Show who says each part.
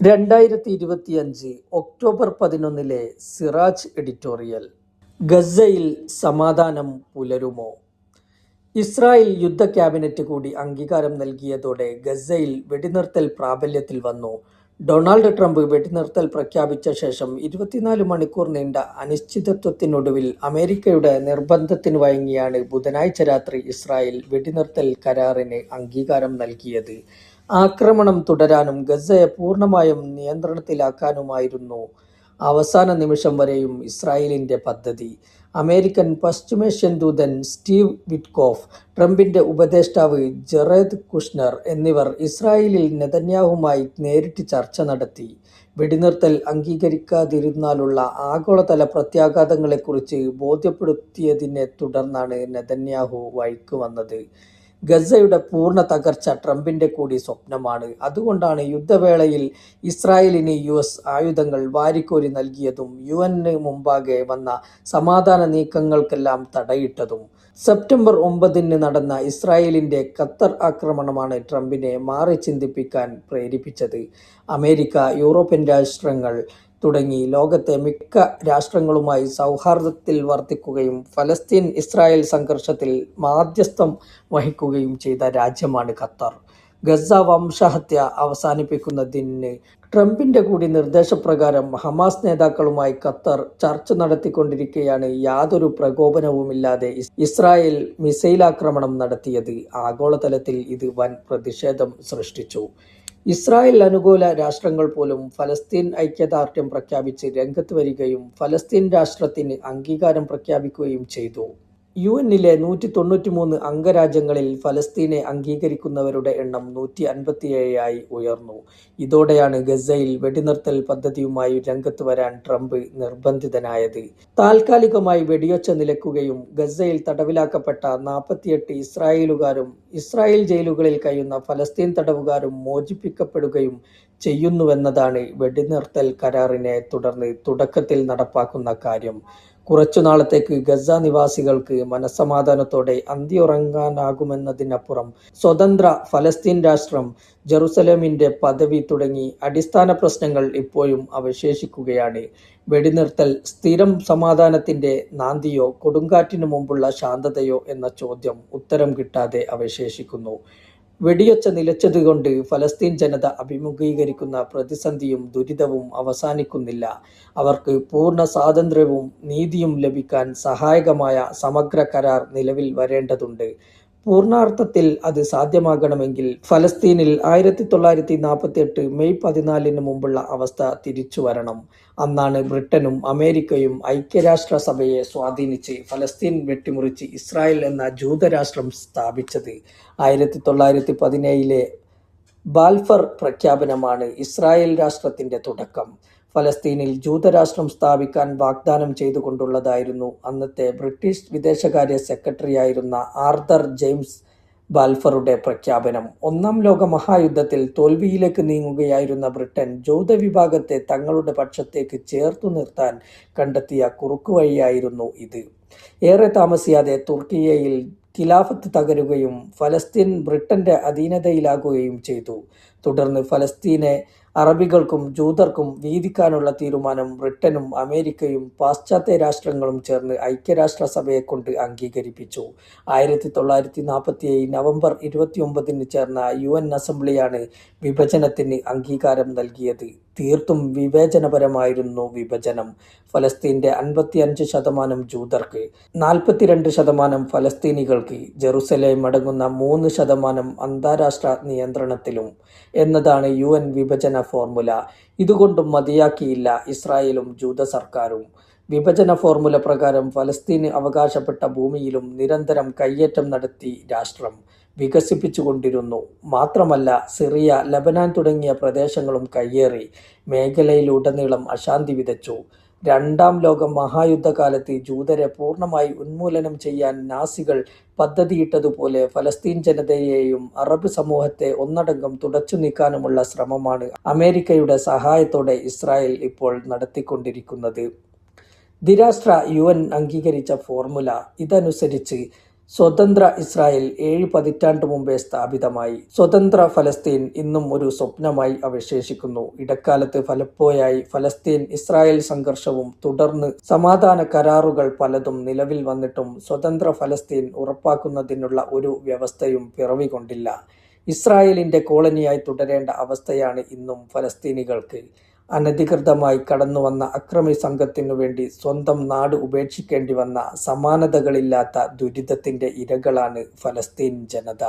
Speaker 1: രണ്ടായിരത്തി ഇരുപത്തിയഞ്ച് ഒക്ടോബർ പതിനൊന്നിലെ സിറാജ് എഡിറ്റോറിയൽ ഗസയിൽ സമാധാനം പുലരുമോ? ഇസ്രായേൽ യുദ്ധ ക്യാബിനറ്റ് കൂടി അംഗീകാരം നൽകിയതോടെ ഗസയിൽ വെടിനിർത്തൽ പ്രാബല്യത്തിൽ വന്നു. ഡൊണാൾഡ് ട്രംപ് വെടിനിർത്തൽ പ്രഖ്യാപിച്ച ശേഷം ഇരുപത്തിനാല് മണിക്കൂർ നീണ്ട അനിശ്ചിതത്വത്തിനൊടുവിൽ അമേരിക്കയുടെ നിർബന്ധത്തിന് വഴങ്ങിയാണ് ബുധനാഴ്ച രാത്രി ഇസ്രായേൽ വെടിനിർത്തൽ കരാറിന് അംഗീകാരം നൽകിയത്. ആക്രമണം തുടരാനും ഗസയെ പൂർണമായും നിയന്ത്രണത്തിലാക്കാനുമായിരുന്നു അവസാന നിമിഷം വരെയും ഇസ്രായേലിന്റെ പദ്ധതി. അമേരിക്കൻ പശ്ചിമേഷ്യൻ ദൂതൻ സ്റ്റീവ് വിറ്റ്കോഫ് ട്രംപിന്റെ ഉപദേഷ്ടാവ് ജെറേദ് കുഷ്നർ എന്നിവർ ഇസ്രായേലിൽ നെതന്യാഹുമായി നേരിട്ട് ചർച്ച നടത്തി. വെടിനിർത്തൽ അംഗീകരിക്കാതിരുന്നാലുള്ള ആഗോളതല പ്രത്യാഘാതങ്ങളെക്കുറിച്ച് ബോധ്യപ്പെടുത്തിയതിനെ തുടർന്നാണ് നെതന്യാഹു വഴിക്ക് വന്നത്. ഗസയുടെ പൂർണ തകർച്ച ട്രംപിന്റെ കൂടി സ്വപ്നമാണ്. അതുകൊണ്ടാണ് യുദ്ധവേളയിൽ ഇസ്രായേലിന് യു എസ് ആയുധങ്ങൾ വാരിക്കോരി നൽകിയതും യു എന്നിന് മുമ്പാകെ വന്ന സമാധാന നീക്കങ്ങൾക്കെല്ലാം തടയിട്ടതും. സെപ്റ്റംബർ ഒമ്പതിന് നടന്ന ഇസ്രായേലിന്റെ ഖത്തർ ആക്രമണമാണ് ട്രംപിനെ മാറി ചിന്തിപ്പിക്കാൻ പ്രേരിപ്പിച്ചത്. അമേരിക്ക യൂറോപ്യൻ രാഷ്ട്രങ്ങൾ തുടങ്ങി. ലോകത്തെ മിക്ക രാഷ്ട്രങ്ങളുമായി സൗഹാർദ്ദത്തിൽ വർത്തിക്കുകയും ഫലസ്തീൻ ഇസ്രായേൽ സംഘർഷത്തിൽ മാധ്യസ്ഥം വഹിക്കുകയും ചെയ്ത രാജ്യമാണ് ഖത്തർ. ഗസ വംശഹത്യ അവസാനിപ്പിക്കുന്നതിന് ട്രംപിന്റെ കൂടി നിർദ്ദേശപ്രകാരം ഹമാസ് നേതാക്കളുമായി ഖത്തർ ചർച്ച നടത്തിക്കൊണ്ടിരിക്കെയാണ് യാതൊരു പ്രകോപനവുമില്ലാതെ ഇസ്രായേൽ മിസൈൽ ആക്രമണം നടത്തിയത്. ആഗോളതലത്തിൽ ഇത് വൻ പ്രതിഷേധം സൃഷ്ടിച്ചു. ഇസ്രായേൽ അനുകൂല രാഷ്ട്രങ്ങൾ പോലും ഫലസ്തീൻ ഐക്യദാർഢ്യം പ്രഖ്യാപിച്ച് രംഗത്ത് വരികയും ഫലസ്തീൻ രാഷ്ട്രത്തിന് അംഗീകാരം പ്രഖ്യാപിക്കുകയും ചെയ്തു. യു എന്നിലെ നൂറ്റി തൊണ്ണൂറ്റി മൂന്ന് അംഗരാജ്യങ്ങളിൽ ഫലസ്തീനെ അംഗീകരിക്കുന്നവരുടെ എണ്ണം നൂറ്റി അൻപത്തിയേഴായി ഉയർന്നു. ഇതോടെയാണ് ഗസയിൽ വെടിനിർത്തൽ പദ്ധതിയുമായി രംഗത്ത് വരാൻ ട്രംപ് നിർബന്ധിതനായത്. താൽക്കാലികമായി വെടിയൊച്ച നിലക്കുകയും ഗസയിൽ തടവിലാക്കപ്പെട്ട നാൽപ്പത്തിയെട്ട് ഇസ്രായേലുകാരും ഇസ്രായേൽ ജയിലുകളിൽ കഴിയുന്ന ഫലസ്തീൻ തടവുകാരും മോചിപ്പിക്കപ്പെടുകയും ചെയ്യുന്നുവെന്നതാണ് വെടിനിർത്തൽ കരാറിനെ തുടർന്ന് തുടക്കത്തിൽ നടപ്പാക്കുന്ന കാര്യം. കുറച്ചു നാളത്തേക്ക് ഗസ നിവാസികൾക്ക് മനസ്സമാധാനത്തോടെ അന്തിയുറങ്ങാനാകുമെന്നതിനപ്പുറം സ്വതന്ത്ര ഫലസ്തീൻ രാഷ്ട്രം ജെറുസലേമിന്റെ പദവി തുടങ്ങി അടിസ്ഥാന പ്രശ്നങ്ങൾ ഇപ്പോഴും അവശേഷിക്കുകയാണ്. വെടിനിർത്തൽ സ്ഥിരം സമാധാനത്തിന്റെ നാന്തിയോ കൊടുങ്കാറ്റിനു മുമ്പുള്ള ശാന്തതയോ എന്ന ചോദ്യം ഉത്തരം കിട്ടാതെ അവശേഷിക്കുന്നു. വെടിയൊച്ച നിലച്ചതുകൊണ്ട് ഫലസ്തീൻ ജനത അഭിമുഖീകരിക്കുന്ന പ്രതിസന്ധിയും ദുരിതവും അവസാനിക്കുന്നില്ല. അവർക്ക് പൂർണ സ്വാതന്ത്ര്യവും നീതിയും ലഭിക്കാൻ സഹായകമായ സമഗ്ര കരാർ നിലവിൽ വരേണ്ടതുണ്ട്. പൂർണാർത്ഥത്തിൽ അത് സാധ്യമാകണമെങ്കിൽ ഫലസ്തീനിൽ ആയിരത്തി തൊള്ളായിരത്തി നാൽപ്പത്തി എട്ട് മെയ് പതിനാലിന് മുമ്പുള്ള അവസ്ഥ തിരിച്ചു വരണം. അന്നാണ് ബ്രിട്ടനും അമേരിക്കയും ഐക്യരാഷ്ട്ര സഭയെ സ്വാധീനിച്ച് ഫലസ്തീൻ വെട്ടിമുറിച്ച് ഇസ്രായേൽ എന്ന ജൂതരാഷ്ട്രം സ്ഥാപിച്ചത്. ആയിരത്തി തൊള്ളായിരത്തി പതിനേഴിലെ ബാൽഫർ പ്രഖ്യാപനമാണ് ഇസ്രായേൽ രാഷ്ട്രത്തിന്റെ തുടക്കം. ഫലസ്തീനിൽ ജൂതരാഷ്ട്രം സ്ഥാപിക്കാൻ വാഗ്ദാനം ചെയ്തുകൊണ്ടുള്ളതായിരുന്നു അന്നത്തെ ബ്രിട്ടീഷ് വിദേശകാര്യ സെക്രട്ടറിയായിരുന്ന ആർതർ ജെയിംസ് ബാൽഫറുടെ പ്രഖ്യാപനം. ഒന്നാം ലോക മഹായുദ്ധത്തിൽ തോൽവിയിലേക്ക് നീങ്ങുകയായിരുന്ന ബ്രിട്ടൻ ജൂത വിഭാഗത്തെ തങ്ങളുടെ പക്ഷത്തേക്ക് ചേർത്തു നിർത്താൻ കണ്ടെത്തിയ കുറുക്കുവഴിയായിരുന്നു ഇത്. ഏറെ താമസിയാതെ തുർക്കിയയിൽ ഖിലാഫത്ത് തകരുകയും ഫലസ്തീൻ ബ്രിട്ടന്റെ അധീനതയിലാകുകയും ചെയ്തു. തുടർന്ന് ഫലസ്തീനെ അറബികൾക്കും ജൂതർക്കും വീതിക്കാനുള്ള തീരുമാനം ബ്രിട്ടനും അമേരിക്കയും പാശ്ചാത്യ രാഷ്ട്രങ്ങളും ചേർന്ന് ഐക്യരാഷ്ട്രസഭയെ കൊണ്ട് അംഗീകരിപ്പിച്ചു. ആയിരത്തി തൊള്ളായിരത്തി നാൽപ്പത്തി നവംബർ ഇരുപത്തിയൊമ്പതിന് ചേർന്ന യു എൻ അസംബ്ലിയാണ് വിഭജനത്തിന് അംഗീകാരം നൽകിയത്. തീർത്തും വിവേചനപരമായിരുന്നു വിഭജനം. ഫലസ്തീന്റെ അൻപത്തിയഞ്ച് ശതമാനം ജൂതർക്ക് നാൽപ്പത്തിരണ്ട് ശതമാനം ഫലസ്തീനികൾക്ക് ജെറുസലേം അടങ്ങുന്ന മൂന്ന് ശതമാനം അന്താരാഷ്ട്ര നിയന്ത്രണത്തിലും എന്നതാണ് യു എൻ വിഭജന ഫോർമുല. ഇതുകൊണ്ടും മതിയാക്കിയില്ല ഇസ്രായേലും ജൂത സർക്കാരും. വിഭജന ഫോർമുല പ്രകാരം ഫലസ്തീന് അവകാശപ്പെട്ട ഭൂമിയിലും നിരന്തരം കയ്യേറ്റം നടത്തി രാഷ്ട്രം വികസിപ്പിച്ചുകൊണ്ടിരുന്നു. മാത്രമല്ല സിറിയ ലബനാൻ തുടങ്ങിയ പ്രദേശങ്ങളും കയ്യേറി. മേഖലയിലുടനീളം അശാന്തി വിതച്ചു. രണ്ടാം ലോക മഹായുദ്ധകാലത്ത് ജൂതരെ പൂർണമായി ഉന്മൂലനം ചെയ്യാൻ നാസികൾ പദ്ധതിയിട്ടതുപോലെ ഫലസ്തീൻ ജനതയെയും അറബ് സമൂഹത്തെ ഒന്നടങ്കം തുടച്ചു നീക്കാനുമുള്ള ശ്രമമാണ് അമേരിക്കയുടെ സഹായത്തോടെ ഇസ്രായേൽ ഇപ്പോൾ നടത്തിക്കൊണ്ടിരിക്കുന്നത്. ദിരാഷ്ട്ര യു അംഗീകരിച്ച ഫോർമുല ഇതനുസരിച്ച് സ്വതന്ത്ര ഇസ്രായേൽ ഏഴ് പതിറ്റാണ്ട് മുമ്പേ സ്ഥാപിതമായി. സ്വതന്ത്ര ഫലസ്തീൻ ഇന്നും ഒരു സ്വപ്നമായി അവശേഷിക്കുന്നു. ഇടക്കാലത്ത് ഫലപ്പോയായി ഫലസ്തീൻ ഇസ്രായേൽ സംഘർഷവും തുടർന്ന് സമാധാന കരാറുകൾ പലതും നിലവിൽ വന്നിട്ടും സ്വതന്ത്ര ഫലസ്തീൻ ഉറപ്പാക്കുന്നതിനുള്ള ഒരു വ്യവസ്ഥയും പിറവികൊണ്ടില്ല. ഇസ്രായേലിന്റെ കോളനിയായി തുടരേണ്ട അവസ്ഥയാണ് ഇന്നും ഫലസ്തീനികൾക്ക്. അനധികൃതമായി കടന്നുവന്ന അക്രമി സംഘത്തിനു വേണ്ടി സ്വന്തം നാട് ഉപേക്ഷിക്കേണ്ടി വന്ന സമാനതകളില്ലാത്ത ദുരിതത്തിന്റെ ഇരകളാണ് ഫലസ്തീൻ ജനത.